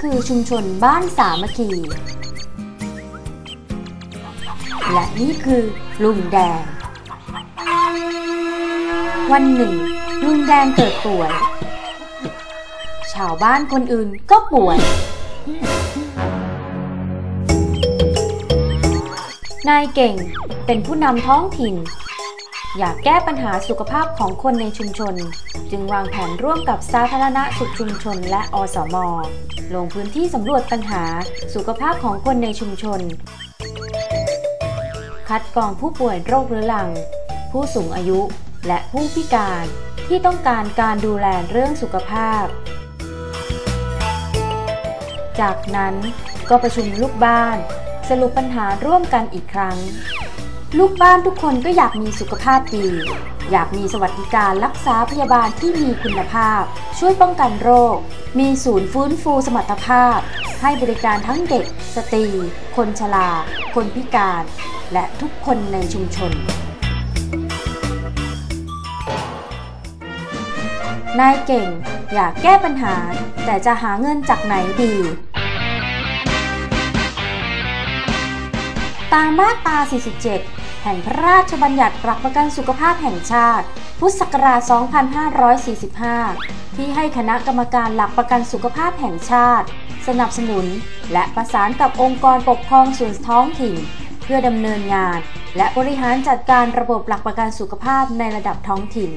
คือชุมชนบ้านสามัคคี และนี่คือลุงแดง วันหนึ่ง ลุงแดงเกิดป่วย ชาวบ้านคนอื่นก็ป่วย นายเก่งเป็นผู้นำท้องถิ่น อยากแก้ปัญหาสุขภาพของคนในชุมชน จึงวางแผนร่วมกับสาธารณสุขชุมชนและอสม ลงพื้นที่สำรวจปัญหาสุขภาพของคนในชุมชน คัดกรองผู้ป่วยโรคเรื้อรัง ผู้สูงอายุ และผู้พิการที่ต้องการการดูแลเรื่องสุขภาพ จากนั้นก็ประชุมลูกบ้าน สรุปปัญหาร่วมกันอีกครั้ง ลูกบ้านทุกคนก็อยากมีสุขภาพดี อยากมีสวัสดิการรักษาพยาบาลที่มีคุณภาพ ช่วยป้องกันโรค มีศูนย์ฟื้นฟูสมรรถภาพ ให้บริการทั้งเด็ก สตรี คนชรา คนพิการ และทุกคนในชุมชน นายเก่งอยากแก้ปัญหา แต่จะหาเงินจากไหนดี ตามมาตรา 47 แห่งพระราชบัญญัติหลักประกันสุขภาพแห่งชาติ พุทธศักราช 2545 ที่ให้คณะกรรมการหลักประกันสุขภาพแห่งชาติ สนับสนุน และประสานกับองค์กรปกครองส่วนท้องถิ่น เพื่อดำเนินงาน และบริหารจัดการระบบหลักประกันสุขภาพในระดับท้องถิ่น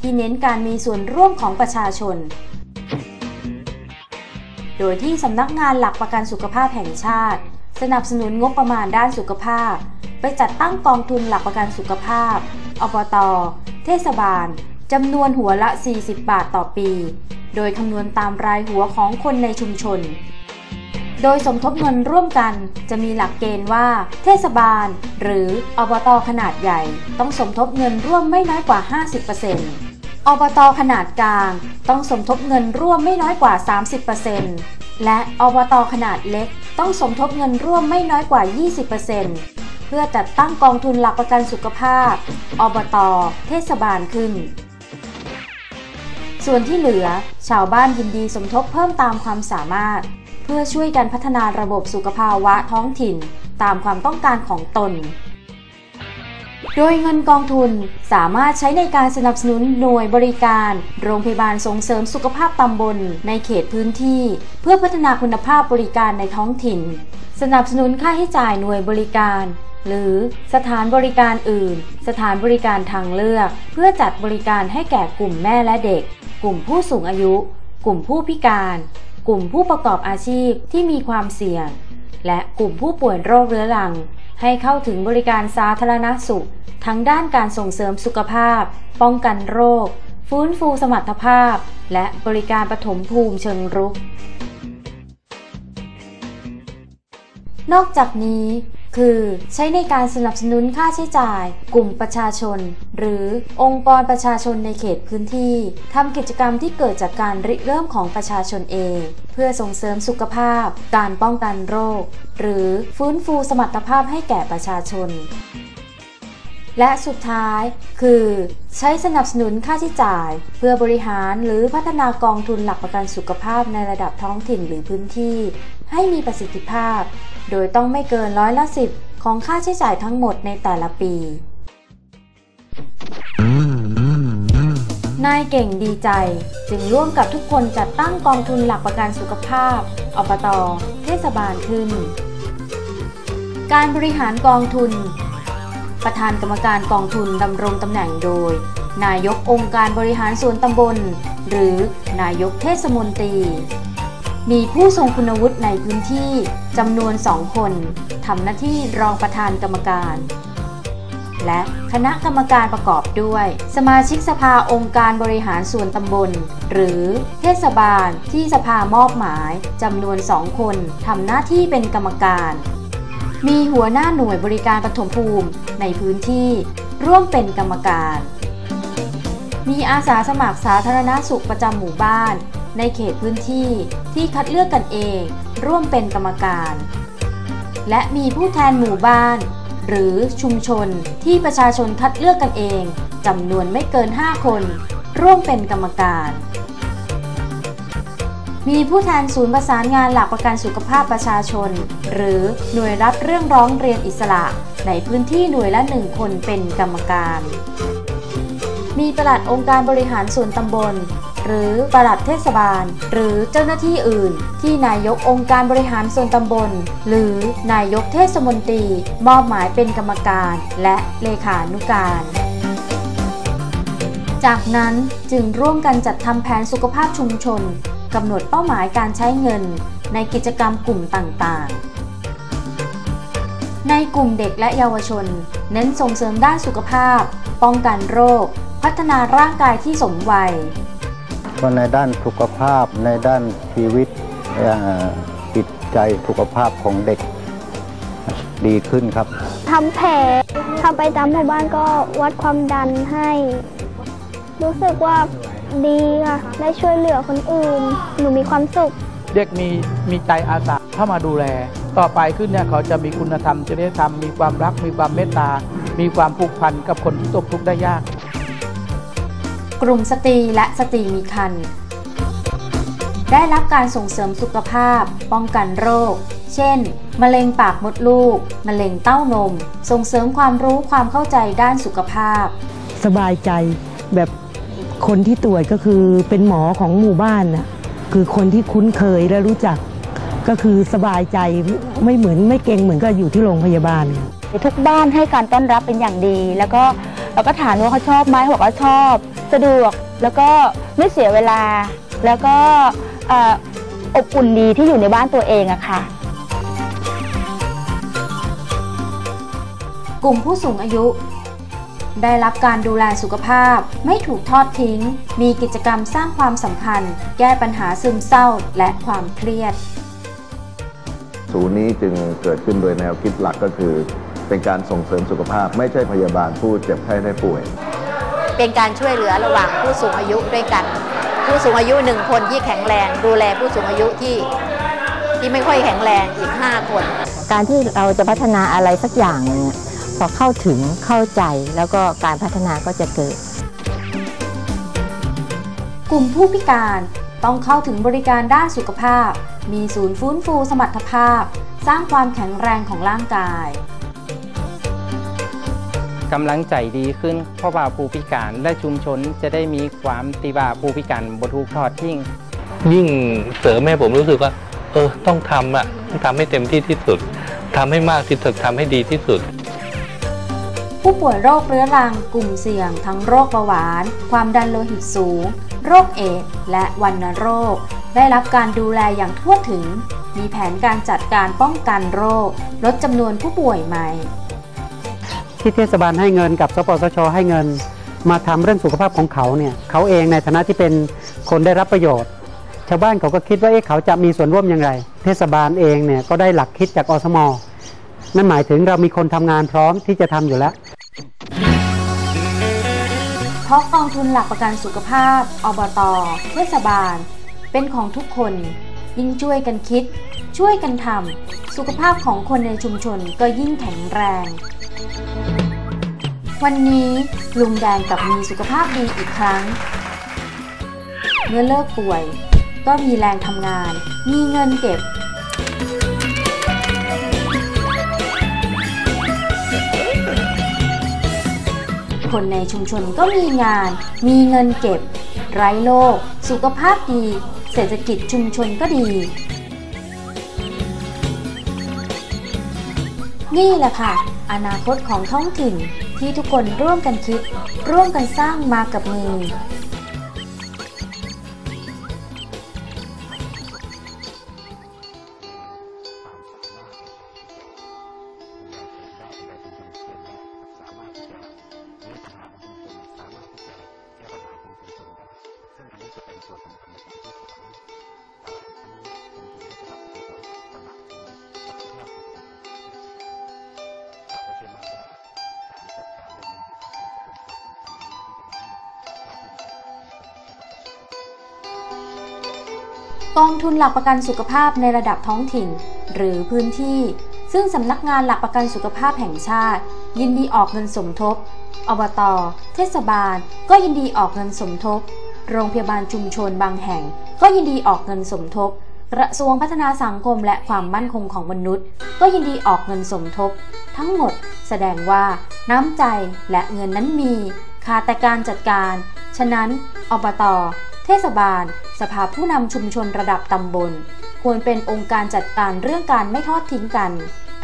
ที่เน้นการมีส่วนร่วมของประชาชน โดยที่สำนักงานหลักประกันสุขภาพแห่งชาติ สนับสนุนงบประมาณด้านสุขภาพ ไปจัดตั้งกองทุนหลักประกันสุขภาพ อบต เทศบาล จำนวนหัวละ 40 บาทต่อปี โดยคำนวณตามรายหัวของคนในชุมชน โดยสมทบเงินร่วมกันจะมีหลักเกณฑ์ว่า เทศบาล หรืออบต ขนาดใหญ่ ต้องสมทบเงินร่วมไม่น้อยกว่า 50%อบต ขนาดกลาง ต้องสมทบเงินร่วมไม่น้อยกว่า 30% และอบตขนาดเล็กต้องสมทบเงินร่วมไม่น้อยกว่า 20%เพื่อจัดตั้งกองทุนหลักประกันสุขภาพ อบต เทศบาลขึ้น ส่วนที่เหลือ ชาวบ้านยินดีสมทบเพิ่มตามความสามารถ เพื่อช่วยกันพัฒนาระบบสุขภาวะท้องถิ่น ตามความต้องการของตน โดยเงินกองทุนสามารถใช้ในการสนับสนุนหน่วยบริการ โรงพยาบาลส่งเสริมสุขภาพตำบล ในเขตพื้นที่ เพื่อพัฒนาคุณภาพบริการในท้องถิ่น สนับสนุนค่าใช้จ่ายหน่วยบริการ หรือสถานบริการอื่น สถานบริการทางเลือก เพื่อจัดบริการให้แก่กลุ่มแม่และเด็ก กลุ่มผู้สูงอายุ กลุ่มผู้พิการ กลุ่มผู้ประกอบอาชีพที่มีความเสี่ยง และกลุ่มผู้ป่วยโรคเรื้อรัง ให้เข้าถึงบริการสาธารณสุข ทั้งด้านการส่งเสริมสุขภาพ ป้องกันโรค ฟื้นฟูสมรรถภาพ และบริการปฐมภูมิเชิงรุก นอกจากนี้ คือใช้ในการสนับสนุนค่าใช้จ่าย กลุ่มประชาชน หรือองค์กรประชาชนในเขตพื้นที่ทำกิจกรรมที่เกิดจากการริเริ่มของประชาชนเอง เพื่อส่งเสริมสุขภาพ การป้องกันโรค หรือฟื้นฟูสมรรถภาพให้แก่ประชาชน และสุดท้ายคือ ใช้สนับสนุนค่าใช้จ่าย เพื่อบริหารหรือพัฒนากองทุนหลักประกันสุขภาพในระดับท้องถิ่นหรือพื้นที่ ให้มีประสิทธิภาพ โดยต้องไม่เกินร้อยละสิบของค่าใช้จ่ายทั้งหมดในแต่ละปี นายเก่งดีใจ จึงร่วมกับทุกคนจัดตั้งกองทุนหลักประกันสุขภาพอบตเทศบาลขึ้น การบริหารกองทุน ประธานกรรมการกองทุนดำรงตำแหน่งโดย นายกองค์การบริหารส่วนตำบล หรือนายกเทศมนตรี มีผู้ทรงคุณวุฒิในพื้นที่จำนวนสองคนทำหน้าที่รองประธานกรรมการ และคณะกรรมการประกอบด้วย สมาชิกสภาองค์การบริหารส่วนตำบล หรือเทศบาลที่สภามอบหมายจำนวนสองคนทำหน้าที่เป็นกรรมการ มีหัวหน้าหน่วยบริการปฐมภูมิในพื้นที่ร่วมเป็นกรรมการ มีอาสาสมัครสาธารณสุขประจำหมู่บ้าน ในเขตพื้นที่ที่คัดเลือกกันเอง ร่วมเป็นกรรมการ และมีผู้แทนหมู่บ้าน หรือชุมชนที่ประชาชนคัดเลือกกันเองจำนวนไม่เกิน 5 คน ร่วมเป็นกรรมการ มีผู้แทนศูนย์ประสานงานหลักประกันสุขภาพประชาชน หรือหน่วยรับเรื่องร้องเรียนอิสระ ในพื้นที่หน่วยละหนึ่งคนเป็นกรรมการ มีประหลัดองค์การบริหารส่วนตำบล หรือประหลัดเทศบาล หรือเจ้าหน้าที่อื่น ที่นายกองค์การบริหารส่วนตำบล หรือนายกเทศมนตรี มอบหมายเป็นกรรมการ และเลขานุการจากนั้นจึงร่วมกันจัดทำแผนสุขภาพชุมชน กำหนดเป้าหมายการใช้เงินในกิจกรรมกลุ่มต่างๆ ในกลุ่มเด็กและเยาวชน เน้นส่งเสริมด้านสุขภาพ ป้องกันโรค พัฒนาร่างกายที่สมวัยก็ในด้านสุขภาพในด้านชีวิตเอ่อจิตใจสุขภาพของเด็กดีขึ้นครับทำแผลทำไปตามหมู่บ้านก็วัดความดันให้ รู้สึกว่า ดีค่ะ ได้ช่วยเหลือคนอื่น หนูมีความสุข เด็กมีมีใจอาสาเข้ามาดูแล ต่อไปขึ้นเนี่ยเขาจะมีคุณธรรมจริยธรรม มีความรัก มีความเมตตา มีความผูกพันกับคนที่ตกทุกข์ได้ยาก กลุ่มสตรีและสตรีมีครรภ์ได้รับการส่งเสริมสุขภาพ ป้องกันโรค เช่น มะเร็งปากมดลูก มะเร็งเต้านม ส่งเสริมความรู้ความเข้าใจด้านสุขภาพ สบายใจแบบ คนที่ตรวจก็คือเป็นหมอของหมู่บ้านน่ะคือคนที่คุ้นเคยและรู้จัก ก็คือสบายใจไม่เหมือนไม่เก่งเหมือนก็อยู่ที่โรงพยาบาล ทุกบ้านให้การต้อนรับเป็นอย่างดี แล้วก็เราก็ถามว่าเขาชอบไหมเขาบอกว่าชอบ สะดวกแล้วก็ไม่เสียเวลา แล้วก็เอ่ออบอุ่นดีที่อยู่ในบ้านตัวเองอะค่ะ กลุ่มผู้สูงอายุ ได้รับการดูแลสุขภาพ ไม่ถูกทอดทิ้ง มีกิจกรรมสร้างความสัมพันธ์ แก้ปัญหาซึมเศร้าและความเครียด ศูนย์นี้จึงเกิดขึ้นโดยแนวคิดหลักก็คือ เป็นการส่งเสริมสุขภาพ ไม่ใช่พยาบาลผู้เจ็บไข้ได้ป่วย เป็นการช่วยเหลือระหว่างผู้สูงอายุด้วยกัน ผู้สูงอายุหนึ่งคนที่แข็งแรง ดูแลผู้สูงอายุที่ที่ไม่ค่อยแข็งแรงอีก 5 คน การที่เราจะพัฒนาอะไรสักอย่างหนึง อะพอเข้าถึงเข้าใจแล้วก็การพัฒนาก็จะเกิด กลุ่มผู้พิการต้องเข้าถึงบริการด้านสุขภาพ มีศูนย์ฟื้นฟูสมรรถภาพ สร้างความแข็งแรงของร่างกายกำลังใจดีขึ้นเพราะว่าผู้พิการและชุมชนจะได้มีความตีว่าผู้พิการบถูกทอดทิ้งยิ่งเสริมให้ผมรู้สึกว่า เออ ต้องทำอะต้องทำให้เต็มที่ที่สุดทำให้มากที่สุดทำให้ดีที่สุด ผู้ป่วยโรคเรื้อรังกลุ่มเสี่ยง ทั้งโรคเบาหวาน ความดันโลหิตสูง โรคเอดส์และวัณโรค ได้รับการดูแลอย่างทั่วถึง มีแผนการจัดการป้องกันโรค ลดจำนวนผู้ป่วยใหม่ ที่เทศบาลให้เงินกับสปสช ให้เงิน มาทำเรื่องสุขภาพของเขาเนี่ยเขาเองในฐานะที่เป็นคนได้รับประโยชน์ ชาวบ้านเขาก็คิดว่าเอ๊ะเขาจะมีส่วนร่วมอย่างไร เทศบาลเองเนี่ยก็ได้หลักคิดจากอสมนั่นหมายถึงเรามีคนทำงานพร้อมที่จะทำอยู่แล้ว ราะกองทุนหลักประกันสุขภาพ อบต เทศบาล เป็นของทุกคน ยิ่งช่วยกันคิด ช่วยกันทำสุขภาพของคนในชุมชนก็ยิ่งแข็งแรง วันนี้ลุงแดงกลับมีสุขภาพดีอีกครั้ง เมื่อเลิกป่วย ก็มีแรงทำงาน มีเงินเก็บ คนในชุมชนก็มีงาน มีเงินเก็บ ไร้โรคสุขภาพดี เศรษฐกิจชุมชนก็ดี นี่แหละค่ะ อนาคตของท้องถิ่นที่ทุกคนร่วมกันคิด ร่วมกันสร้างมากับมือ กองทุนหลักประกันสุขภาพในระดับท้องถิ่น หรือพื้นที่ ซึ่งสำนักงานหลักประกันสุขภาพแห่งชาติ ยินดีออกเงินสมทบ อบต เทศบาล ก็ยินดีออกเงินสมทบ โรงพยาบาลชุมชนบางแห่ง ก็ยินดีออกเงินสมทบ กระทรวงพัฒนาสังคมและความมั่นคงของมนุษย์ ก็ยินดีออกเงินสมทบ ทั้งหมดแสดงว่าน้ำใจและเงินนั้นมีขาดแต่การจัดการ ฉะนั้นอบต เทศบาล สภาผู้นำชุมชนระดับตำบล ควรเป็นองค์การจัดการเรื่องการไม่ทอดทิ้งกัน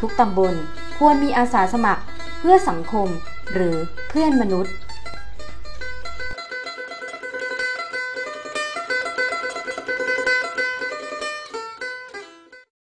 ทุกตำบล ควรมีอาสาสมัคร เพื่อสังคม หรือเพื่อนมนุษย์